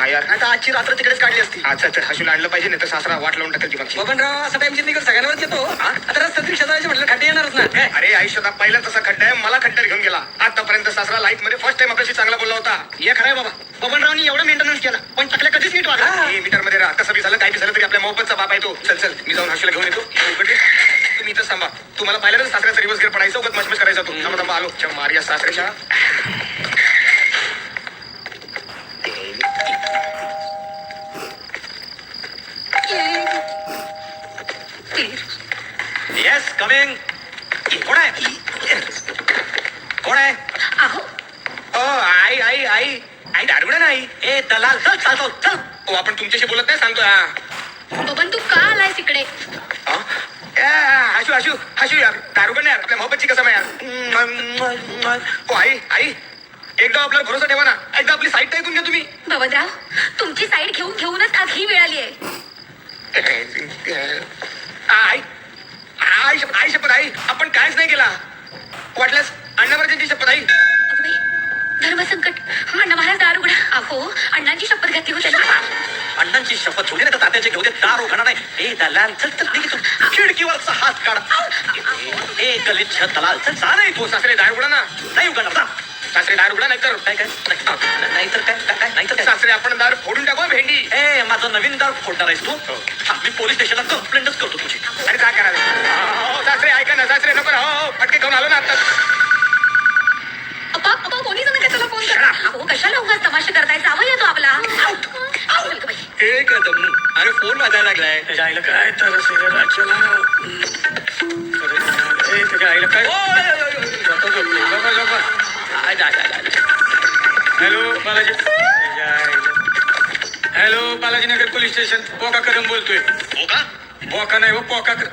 हा यार आजची रात्र तिकडेच काढली असती. अच्छा अच्छा हसूला आणलं पाहिजे नाही तर सासरा वाट लावून टाकेल ती मागची. बबनराव असा टाइम चिंती सगळ्यांवरच येतो? आता रस्त्यात रिक्षा जायचं म्हटलं खड्डे येणारच ना. काय अरे आयुष्यात पहिला तसा खड्डा आहे मला खड्ड्यात घेऊन गेला. आतापर्यंत सासरा लाईफमध्ये फर्स्ट टाइम आपल्याशी चांगला बोलला होता. हे खरंय बाबा. बबनरावनी एवढं मेंटेनन्स केला पण टाकल्या कधीच नीट वागला हे. मीटरमध्ये राहा. कसं बी झालं काही झालं तरी आपल्या मोहब्बतचा बाप आहे तो. चल चल मी जाऊन हर्षला घेऊन येतो. तुम्ही इथं थांबा. तुम्हाला पहिल्यांदाच सासऱ्याचा रिवर्स गेअर पडायचं उगत मशमश करायचा तो. थांबा थांबा आलो. मारिया सासऱ्याच्या. येस कमिंग कोण आहे? कोण आहे? अहो ओ आई आई आई. आई दारुडे नाही. ए दलाल चल चालतो चल ओ आपण तुमच्याशी बोलत नाही सांगतो हा. बबन तू का आलायस इकडे? हा? ए, हसू हसू हसू यार दारुगण यार आपल्या मोहब्बतची कसम आहे यार. ओ आई आई. एकदा आपल्याला भरोसा ठेवा ना. एकदा आपली साईट ऐकून घ्या तुम्ही. बबनराव तुमची साईड घेऊन घेऊनच आज ही वेळ आली आहे. आई. आई शप- आई शपथ आई. आपण काहीच नाही केला. वाटल्यास अण्णावरची शपथ आई. अगं बाई, धर्मसंकट. अण्णा महाराज दार उघडा. अहो अण्णांची शपथ घातली होती. अण्णांची शपथ दे ना तर तात्याचे घेऊ दे. दार उघडा नाही. ए दलाल चल चल निघ. खिडकीवरचा हात काढ. ए गलिच्छ दलाल चल जा नाही तो सासरे दार उघडा ना. नाही उघडणार जा. सासरे दार उघडा नाही तर काय? काय नाहीतर काय काय- काय? नाहीतर काय? सासरे आपण दार फोडून टाकू हा भेंडी. ए माझं नवीन दार फोडणार आहेस तू? हो. हा, मी पोलीस स्टेशनला कंप्लेंटच करतो तुझी. अरे काय करावे ए का दमू अरे फोन वाजायला लागलाय. त्याच्या आईला काय? तर राज्याला ए त्याच्या आईला काय. Hello Balaji. Hello Balajinagar police station. पोका कदम बोलतोय. हो का बोका नाही हो पोका क-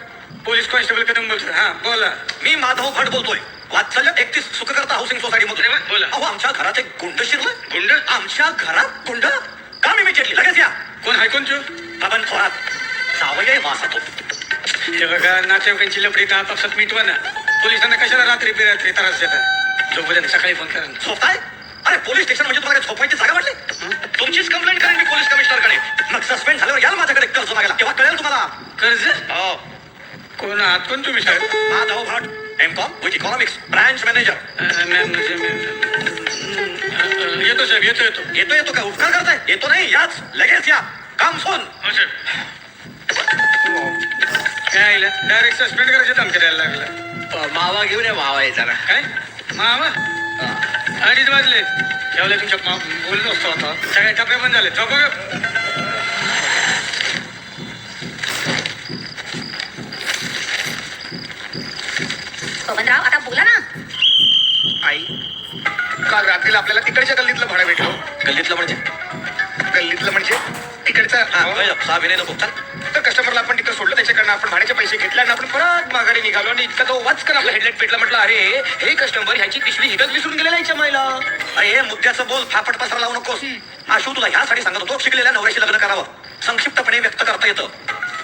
पोलीस कॉन्स्टेबल कदम बोलतोय. हा बोला. मी माधव भट बोलतोय. वात्सल्य एकतीस सुखकर्ता हाऊसिंग सोसायटी मधून बोला. अहो आमच्या घरात एक गुंड शिरलं गुंड? आमच्या घरात गुंड? काम इमिजिएटली लगेच या. कोण हाय कोण तू बबन थोरात सावय वास होतो हे बघा नातेवाईकांची लपडी तर आपापसात मिटवा ना पोलिसांना कशाला रात्री बिरात्री त्रास देतात? झोपू सकाळी फोन करा ना. झोपताय अरे पोलीस स्टेशन म्हणजे तुम्हाला झोपायची जागा वाटली? तुमचीच कंप्लेंट करेन मी पोलीस कमिशनरकडे मग सस्पेंड झाल्यावर याल माझ्याकडे कर्ज मागायला. तेव्हा कळेल तुम्हाला. कर्ज? हो. कोण आहात कोण तुम्ही साहेब? Madhav Bhat M com with economics branch manager साहेब येतो येतो. येतो येतो काय उपकार करताय? येतो नाही याच. लगेच या. काम सोन. काय डायरेक्ट सस्पेंड करायचे धमकी द्यायला लागला. मावा घेऊन या मावा जरा. काय? मामा अडीच वाजले. ठेवले तुमच्या बोललो असतो आता. सगळ्या पण झाले. झोपा गं. बबनराव आता बोला ना आई काल रात्रीला आपल्याला तिकडच्या गल्लीतलं भाडं भेटलं गल्लीतलं म्हणजे? गल्लीतलं म्हणजे? तिकडचं हा हो. सहा विनय नको. तर कस्टमरला आपण तिथं सोडलं त्याच्याकडनं आपण भाड्याचे पैसे घेतले आणि आपण परत माघारी निघालो आणि इतका तो वाचकन आपला हेडलाईट पेटला म्हटलं अरे हे कस्टमर ह्याची पिशवी हिथंच विसरून गेलेला याच्या मायला अरे हे मुद्द्याचं बोल फापट पसरा लावू नकोस. आशू तुला ह्यासाठी सांगत होतो शिकलेल्या नवऱ्याशी लग्न करावं. संक्षिप्तपणे व्यक्त करता येतं.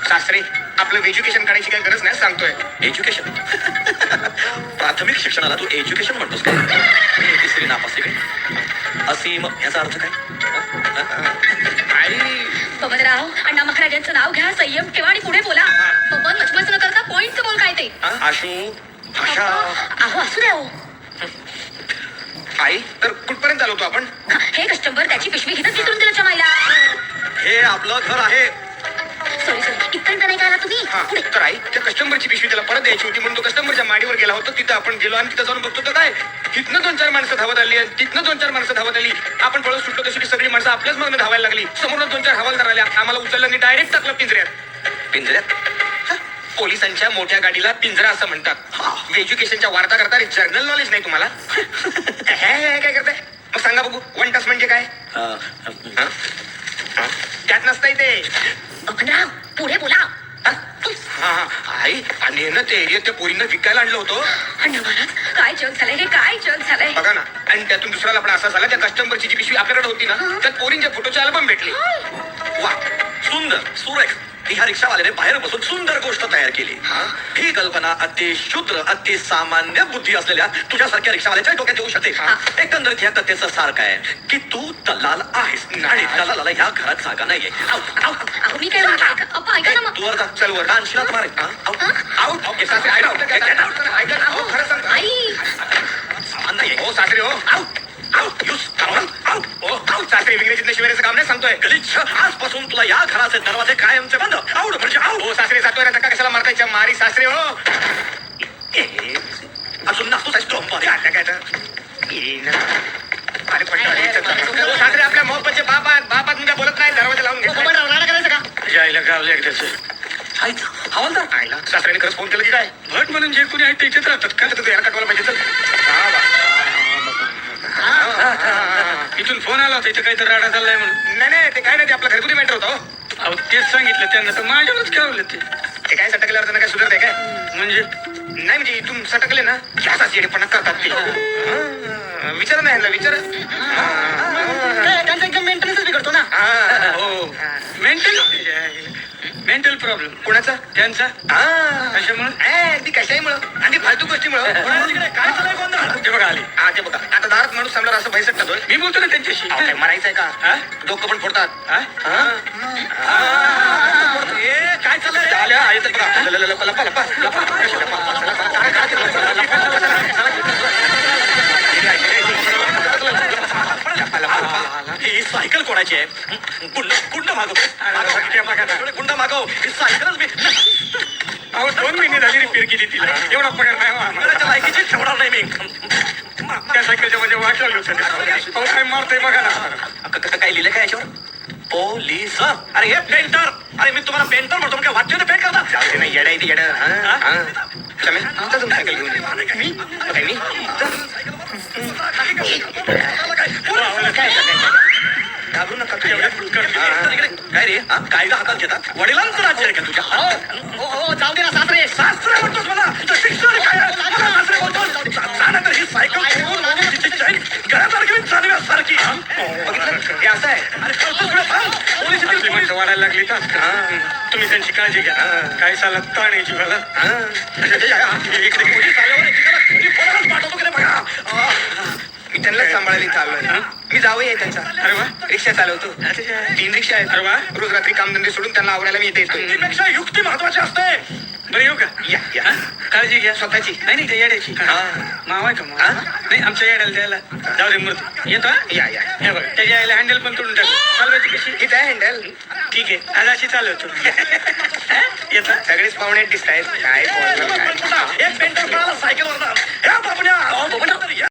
सासरे आपलं एज्युकेशन काढायची काही गरज नाही सांगतोय. एज्युकेशन प्राथमिक शिक्षणाला तू एज्युकेशन म्हणतोस काय तिसरी नापासली काय असीम याचा अर्थ काय? बबनराव अण्णा महाराजांचं नाव घ्या संयम ठेवा आणि पुढे बोला. बबन मचमच न करता पॉइंट बोल काय ते आशू भाषा. अहो असू द्या हो. आई तर कुठपर्यंत आलो होतो आपण? हे कस्टमर त्याची पिशवी हिथंच विसरून दिलं जमायला हे आपलं घर आहे. सॉरी सॉरी इथपर्यंत नाही का आला तुम्ही? हा पुढे. तर आई त्या कस्टमरची पिशवी त्याला परत द्यायची होती म्हणून तो कस्टमरच्या माडीवर गेला होता. तिथं आपण गेलो आणि तिथं जाऊन बघतो तर काय? तिथनं दोन चार माणसं धावत आली तिथनं दोन चार माणसं धावत आली. आपण पळत सुटलो तशी सगळी माणसं आपल्याच मागणं धावायला लागली. समोर दोन चार हवालदार आल्या. आम्हाला उचललं आणि डायरेक्ट टाकलं पिंजऱ्यात. पिंजऱ्यात? पोलिसांच्या मोठ्या गाडीला पिंजरा असं म्हणतात. एज्युकेशनच्या वार्ता करता जनरल नॉलेज नाही तुम्हाला. काय करताय? मग सांगा बघू. वन टस म्हणजे काय? त्यात नसतंय ते. पुढे बोला. हा? आई आणि ना ते एरियात त्या पोरींना विकायला आणलं होतं. अण्णा महाराज काय जग झालंय हे काय जग झालंय? बघा ना आणि त्यातून दुसरा लफडा असा झाला त्या कस्टमरची जी पिशवी आपल्याकडे होती ना त्यात पोरींच्या फोटोचे अल्बम भेटले. वा सुंदर सुरेख. ह्या रिक्षावाल्याने बाहेर बसून सुंदर गोष्ट तयार केली. ही? कल्पना अति शुद्र अति सामान्य बुद्धी असलेल्या तुझ्यासारख्या रिक्षावाल्याच्या डोक्यात येऊ शकते. एकंदरीत ह्या कथेचं सार काय की तू दलाल आहेस. आणि दलालाला ह्या घरात जागा नाहीये. आऊ, आऊ. अहो मी काय म्हणते? अप्पा ऐका ना मग. तू वर जा. चल वर हा? आऊ. आऊ. ओके, सासरे, ऐका, ऐका, ऐका, ऐका, ऐका, अहो, खरं सांगतो. आई. सामान नाहीये. हो सासरे हो. आऊ. सासरे विंग्रजीतल्या शिवायचं काम नाही सांगतोय. गलिच्छ आजपासून तुला या घराचे दरवाजे कायमचे बंद. आवड म्हणजे आऊ हो सासरे जातोय ना धक्का कशाला मारतायच्या? मारी सासरे हो. अजून आहेस ड्रममध्ये. आता काय तर? अरे पण हो, सासरे आपल्या मोहब्बतचे आहेत, मी काय बोलत नाही दरवाजा लावून घेतला तुझ्या आईला गावले एकदाच हवालदार? आईला सासऱ्याने खरंच फोन केलं की काय? भट म्हणून जे कोणी आहे ते इथेच राहतात. का काय तू यार कटवायला पाहिजे हा. इथून फोन आला होता इथं काहीतरी राडा चाललाय म्हणून. नाही नाही ते काय नाही ते आपलं घरगुती मॅटर होतं हो. अहो तेच सांगितलं त्यांना तर माझ्यावरच गावलं ते? ते काय सटकल्यावर त्यांना काय सुधारते काय? म्हणजे? नाही म्हणजे इथून सटकले ना की असाच येडेपणा करतात ते. हा, विचारा नाही ह्यांना, विचारा. त्यांचा एकदम मेंटेनन्सच बिघडतो ना. हा. हो. मेंटल प्रॉब्लेम कोणाचा त्यांचा हा. कशामुळे ए, ती कशाहीमुळं आणि फालतू गोष्टीमुळं काय चाललंय गोंधळ ते बघा आले हा ते बघा आता दारात माणूस समजा असं भैसट टाकतोय मी बोलतो ना त्यांच्याशी अहो, काय मरायचंय का हा? डोकं पण फोडतात हा? ए, काय चाललंय चालेल, आहे तर बघा. ल- ल- ल- लपा, लपा, लपा. लपा. कशी लपा? चला, चला, चला, चला, चला, चला, लपा, चला, चला, लपा, ही सायकल कोणाची आहे? गुंड गुंड मागव. मागव. ते बघा ना. थोडे गुंड मागव. ही सायकलच मी अहो दोन महिने झाली रिपेअर केली तिला एवढा पगार नाही हो आम्हाला. लायकीची ठेवणार नाही मी. त्या सायकलच्या म्हणजे वाट लागली होती. अहो काय मारतोय बघा ना. क- क- काय लिहिलं काय याच्यावर? पोलीस अरे हे पेंटर. अरे मी तुम्हाला पेंटर म्हणतो. काय वाटते पेंट करता? जाऊ दे येडं ते येडं. हा, हा. तुम्ही सायकल घेऊन ये. मी? काय मी? घाबरू नका तू एवढ्या काय रे? हा? काय गं हातात घेतात? वडिलांचं राज्य आहे का तुझ्या? हो. हो जाऊ दे ना सासरे. शास्त्र म्हणतोस मला? तर शिक्षण काय आहे? मला शास्त्र बोलतोस? जा- जा ना तर ही सायकल ठेवून तिची chain घरासारखी मी चालव्यासारखी. बघितलं? हे असं आहे. अरे कळतोस तुला? थांब. पोलीस येतील, आपली पोलीस. माणसं वाढायला लागली तर तुम्ही त्यांची काळजी घ्या. काय साला ताण यायची मला. हा. इकडे. पोलीस आल्यावर एकेकाला घरी फोनवरच पाठवतो की बघा. मी त्यांनाच सांभाळायला इथं आलोय. मी जावई आहे त्यांचा अरे वा रिक्षा चालवतो तीन रिक्षा अरे वा. आहेत रोज रात्री कामधंदे सोडून त्यांना आवडायला मी येतोय युक्तीपेक्षा युक्ती महत्वाची असते बरं येऊ का या या हा? काळजी घ्या स्वतःची नाही नाही त्या येड्याची हा. मावा आहे का मावा? नाही आमच्या येड्याला द्यायला जाऊ दे मृत येतो हा? या या हे बघा त्याच्या आईला हँडल पण तोडून टाक चालवायची कशी इथं आहे हँडल ठीक आहे आज अशी चालवतो हा? येतो सगळेच पाहुणे दिसत आहेत काय एक पेंटर सायकलवर